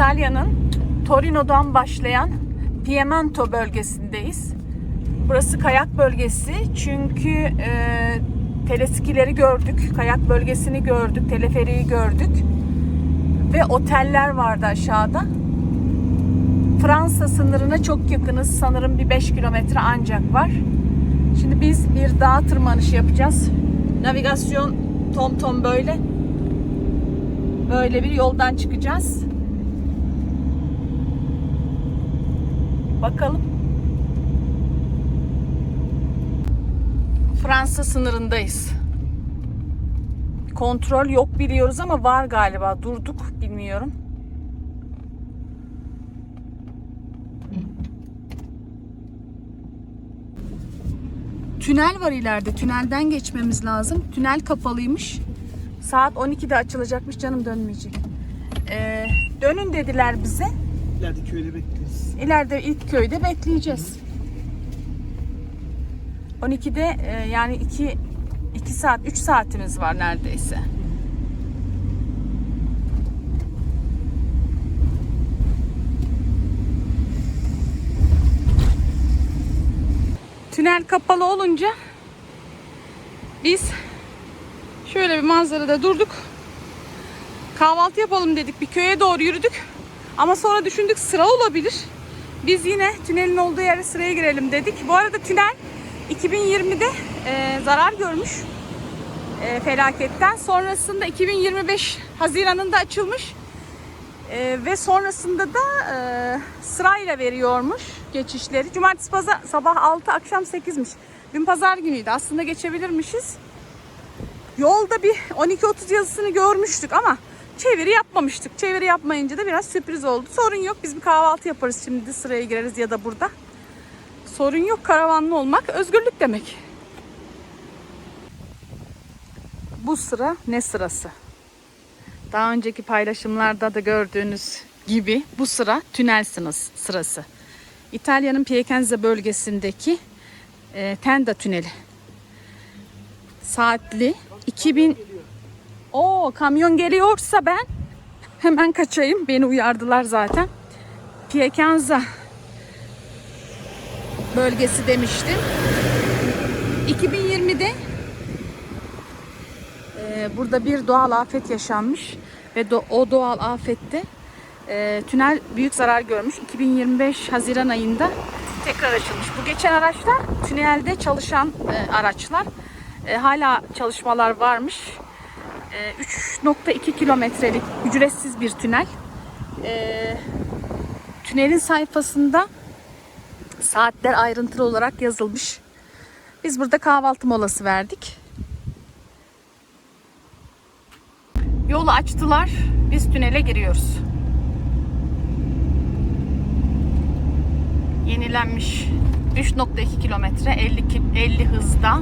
İtalya'nın Torino'dan başlayan Piemonte bölgesindeyiz. Burası kayak bölgesi çünkü e, teleskileri gördük, kayak bölgesini gördük, teleferiği gördük ve oteller vardı aşağıda. Fransa sınırına çok yakınız. Sanırım bir 5 kilometre ancak var. Şimdi biz bir dağ tırmanışı yapacağız. Navigasyon tom tom böyle. Böyle bir yoldan çıkacağız. Bakalım. Fransa sınırındayız. Kontrol yok biliyoruz ama var galiba. Durduk bilmiyorum. Tünel var ileride. Tünelden geçmemiz lazım. Tünel kapalıymış. Saat 12'de açılacakmış. Canım dönmeyecek. Ee, dönün dediler bize. İleride köyde bekleriz. İleride ilk köyde bekleyeceğiz. 12'de e, yani 2 2 saat 3 saatimiz var neredeyse. Tünel kapalı olunca biz şöyle bir manzarada durduk. Kahvaltı yapalım dedik. Bir köye doğru yürüdük. Ama sonra düşündük sıra olabilir. Biz yine tünelin olduğu yere sıraya girelim dedik. Bu arada tünel 2020'de e, zarar görmüş e, felaketten. Sonrasında 2025 Haziran'ında açılmış. E, ve sonrasında da e, sırayla veriyormuş geçişleri. Cumartesi pazar sabah 6 akşam 8'miş. Dün pazar günüydü. Aslında geçebilirmişiz. Yolda bir 12.30 yazısını görmüştük ama çeviri yapmamıştık. Çeviri yapmayınca da biraz sürpriz oldu. Sorun yok. Biz bir kahvaltı yaparız şimdi sıraya gireriz ya da burada. Sorun yok. Karavanlı olmak özgürlük demek. Bu sıra ne sırası? Daha önceki paylaşımlarda da gördüğünüz gibi bu sıra tünel sırası. İtalya'nın Piacenza bölgesindeki e, Tenda tüneli. Saatli 2000 o kamyon geliyorsa ben hemen kaçayım. Beni uyardılar zaten. Piacenza bölgesi demiştim. 2020'de e, burada bir doğal afet yaşanmış ve do- o doğal afette e, tünel büyük zarar görmüş. 2025 Haziran ayında tekrar açılmış. Bu geçen araçlar tünelde çalışan e, araçlar. E, hala çalışmalar varmış. E, 3.2 kilometrelik ücretsiz bir tünel. E, tünelin sayfasında saatler ayrıntılı olarak yazılmış. Biz burada kahvaltı molası verdik. Yolu açtılar. Biz tünele giriyoruz. Yenilenmiş 3.2 kilometre 50 ki- 50 hızda.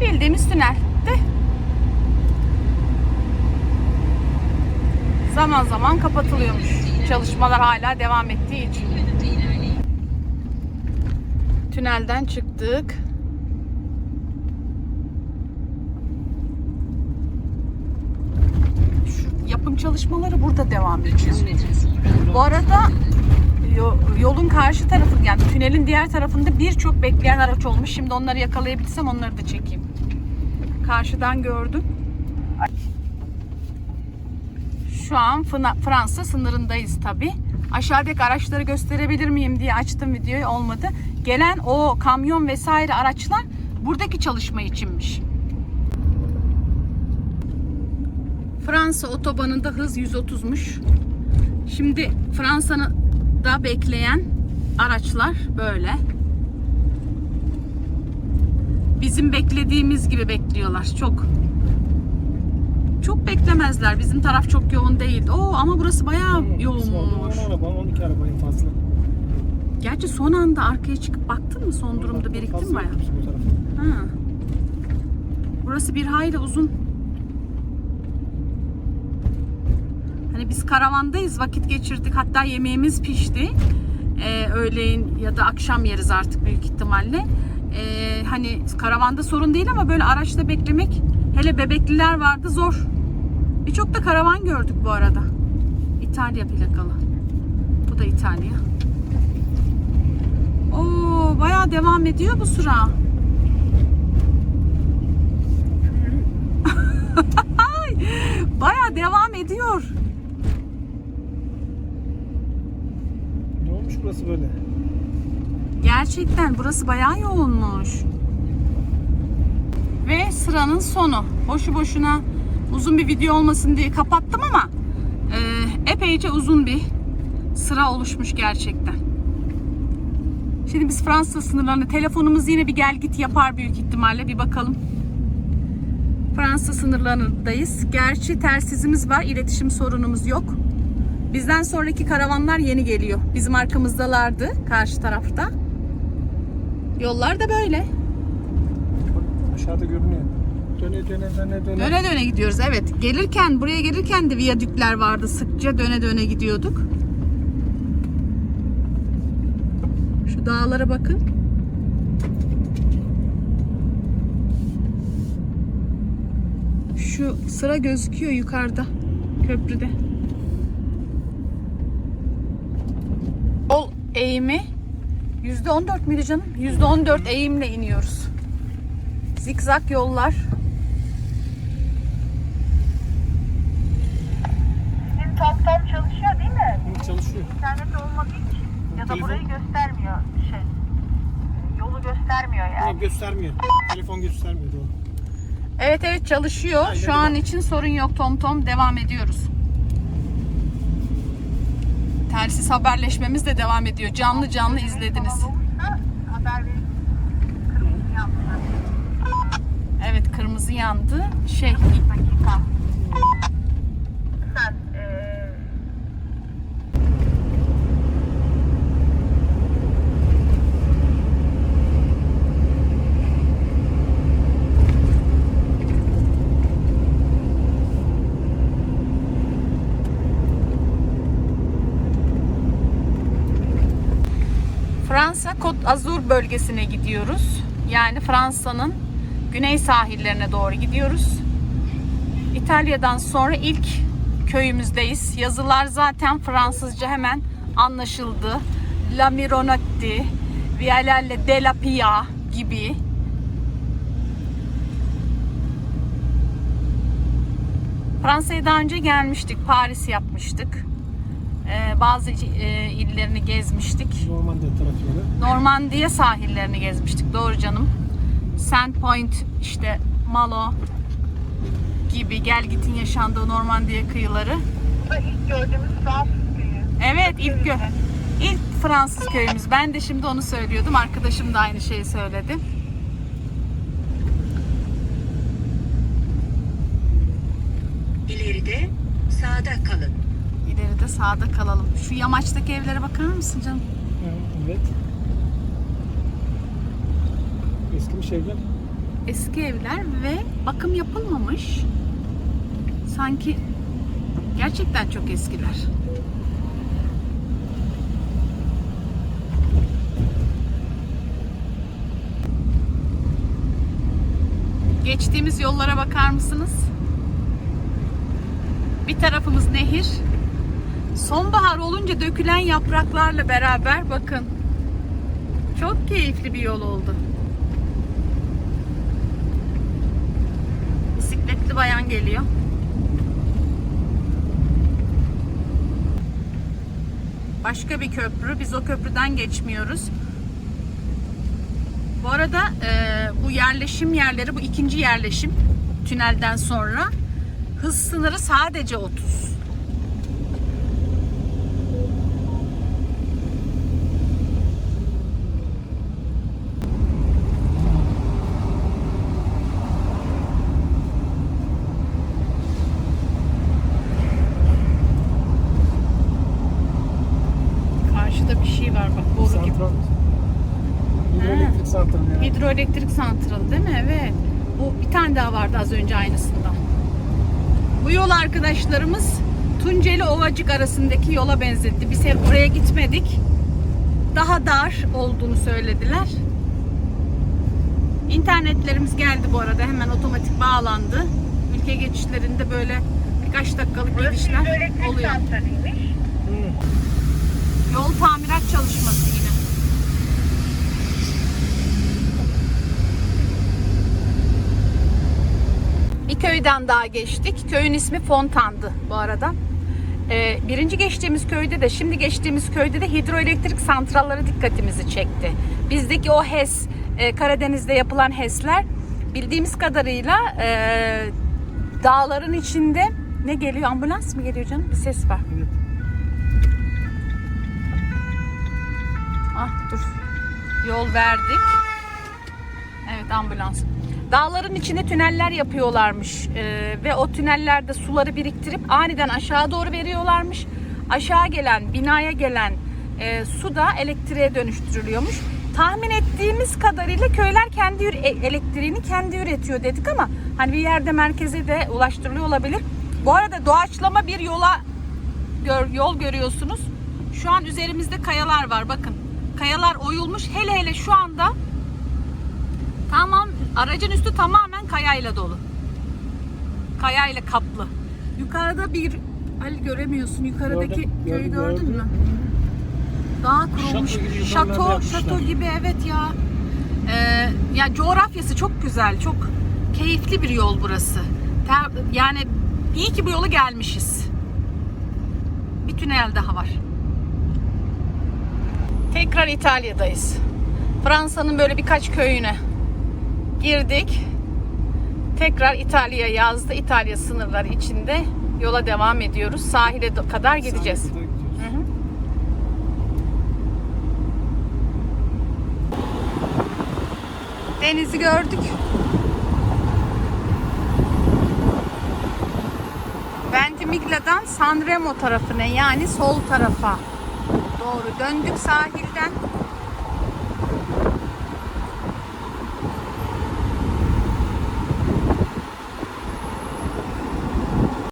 Bildiğimiz tünel de zaman zaman kapatılıyormuş. Çalışmalar hala devam ettiği için. Tünelden çıktık. Yapım çalışmaları burada devam ediyor. Bu arada yo- yolun karşı tarafı yani tünelin diğer tarafında birçok bekleyen araç olmuş. Şimdi onları yakalayabilsem onları da çekeyim. Karşıdan gördüm. Şu an Fransa sınırındayız tabi. Aşağıdaki araçları gösterebilir miyim diye açtım videoyu olmadı. Gelen o kamyon vesaire araçlar buradaki çalışma içinmiş. Fransa otobanında hız 130'muş. Şimdi Fransa'nın da bekleyen araçlar böyle. Bizim beklediğimiz gibi bekliyorlar. Çok çok beklemezler. Bizim taraf çok yoğun değildi. Oo ama burası bayağı yoğunmuş. Son araba 12 araba en fazla. Gerçi son anda arkaya çıkıp baktın mı son durumda biriktin mi bayağı? bu. Ha. Burası bir hayli uzun. Hani biz karavandayız, vakit geçirdik. Hatta yemeğimiz pişti. Ee, öğleyin ya da akşam yeriz artık büyük ihtimalle. Ee, hani karavanda sorun değil ama böyle araçta beklemek, hele bebekliler vardı zor. Birçok da karavan gördük bu arada. İtalya plakalı. Bu da İtalya. Oo, bayağı devam ediyor bu sıra. Ay, bayağı devam ediyor. Ne olmuş burası böyle? Gerçekten burası bayağı yoğunmuş. Ve sıranın sonu. Boşu boşuna uzun bir video olmasın diye kapattım ama e, epeyce uzun bir sıra oluşmuş gerçekten. Şimdi biz Fransa sınırlarına telefonumuz yine bir gel git yapar büyük ihtimalle bir bakalım. Fransa sınırlarındayız. Gerçi telsizimiz var, iletişim sorunumuz yok. Bizden sonraki karavanlar yeni geliyor. Bizim arkamızdalardı karşı tarafta. Yollar da böyle. Bak aşağıda görünüyor. Döne döne döne döne. Döne döne gidiyoruz evet. Gelirken buraya gelirken de viyadükler vardı. Sıkça döne döne gidiyorduk. Şu dağlara bakın. Şu sıra gözüküyor yukarıda köprüde. Yol eğimi %14 müydü canım? %14 eğimle iniyoruz. Zikzak yollar. Sizin TomTom çalışıyor değil mi? Hı, çalışıyor. İnternet olmadığı için ya da Telefon- burayı göstermiyor şey. Yolu göstermiyor Ama yani. göstermiyor. Telefon göstermiyor doğru. Evet evet çalışıyor. Aynen Şu an için sorun yok Tom Tom. Devam ediyoruz. Telsiz haberleşmemiz de devam ediyor. Canlı canlı izlediniz. Evet kırmızı yandı. Şey Fransa Côte Azur bölgesine gidiyoruz. Yani Fransa'nın güney sahillerine doğru gidiyoruz. İtalya'dan sonra ilk köyümüzdeyiz. Yazılar zaten Fransızca hemen anlaşıldı. La Mironati, Vialelle de la Pia gibi. Fransa'ya daha önce gelmiştik. Paris yapmıştık. Ee, bazı e, illerini gezmiştik. Normandiya tarafları. Normandiya sahillerini gezmiştik. Doğru canım. Sandpoint işte Malo gibi gel gitin yaşandığı Normandiya kıyıları. bu da ilk gördüğümüz Fransız köyü. Evet ilk gö ilk Fransız köyümüz. Ben de şimdi onu söylüyordum. Arkadaşım da aynı şeyi söyledi. İleride sağda kalın. İleride sağda kalalım. Şu yamaçtaki evlere bakar mısın canım? Evet. Eskimiş evler. Eski evler ve bakım yapılmamış. Sanki gerçekten çok eskiler. Geçtiğimiz yollara bakar mısınız? Bir tarafımız nehir. Sonbahar olunca dökülen yapraklarla beraber bakın. Çok keyifli bir yol oldu. Bisikletli bayan geliyor. Başka bir köprü. Biz o köprüden geçmiyoruz. Bu arada e, bu yerleşim yerleri, bu ikinci yerleşim tünelden sonra hız sınırı sadece 30. Karşıda bir şey var bak boru gibi. Santral. Hidroelektrik santralı yani. Hidroelektrik santralı değil mi? Evet. Bu bir tane daha vardı az önce aynısından. Bu yol arkadaşlarımız Tunceli Ovacık arasındaki yola benzetti. Biz hep oraya gitmedik. Daha dar olduğunu söylediler. İnternetlerimiz geldi bu arada. Hemen otomatik bağlandı. Ülke geçişlerinde böyle birkaç dakikalık Burası gidişler hidroelektrik oluyor. Yol tamirat çalışması yine. Bir köyden daha geçtik. Köyün ismi Fontan'dı bu arada. Ee, birinci geçtiğimiz köyde de şimdi geçtiğimiz köyde de hidroelektrik santralları dikkatimizi çekti. Bizdeki o HES, e, Karadeniz'de yapılan HES'ler bildiğimiz kadarıyla e, dağların içinde ne geliyor? Ambulans mı geliyor canım? Bir ses var. Ah dur. Yol verdik. Evet ambulans. Dağların içinde tüneller yapıyorlarmış Ee, ve o tünellerde suları biriktirip aniden aşağı doğru veriyorlarmış. Aşağı gelen, binaya gelen e, su da elektriğe dönüştürülüyormuş. Tahmin ettiğimiz kadarıyla köyler kendi e- elektriğini kendi üretiyor dedik ama hani bir yerde merkeze de ulaştırılıyor olabilir. Bu arada doğaçlama bir yola gör- yol görüyorsunuz. Şu an üzerimizde kayalar var bakın. Kayalar oyulmuş. Hele hele şu anda tamam aracın üstü tamamen kayayla dolu. Kayayla kaplı. Yukarıda bir Ali göremiyorsun. Yukarıdaki Gördüm, köyü gördüm, gördün gördüm. mü? Dağ kurulmuş. Şato gibi Şato, gibi evet ya. Ee, ya coğrafyası çok güzel, çok keyifli bir yol burası. Ter- yani iyi ki bu yola gelmişiz. Bir tünel daha var. Tekrar İtalya'dayız. Fransa'nın böyle birkaç köyüne girdik. Tekrar İtalya yazdı. İtalya sınırları içinde yola devam ediyoruz. Sahile kadar gideceğiz. Hı hı. Denizi gördük. Ventimigla'dan Sanremo tarafına yani sol tarafa doğru döndük sahilden.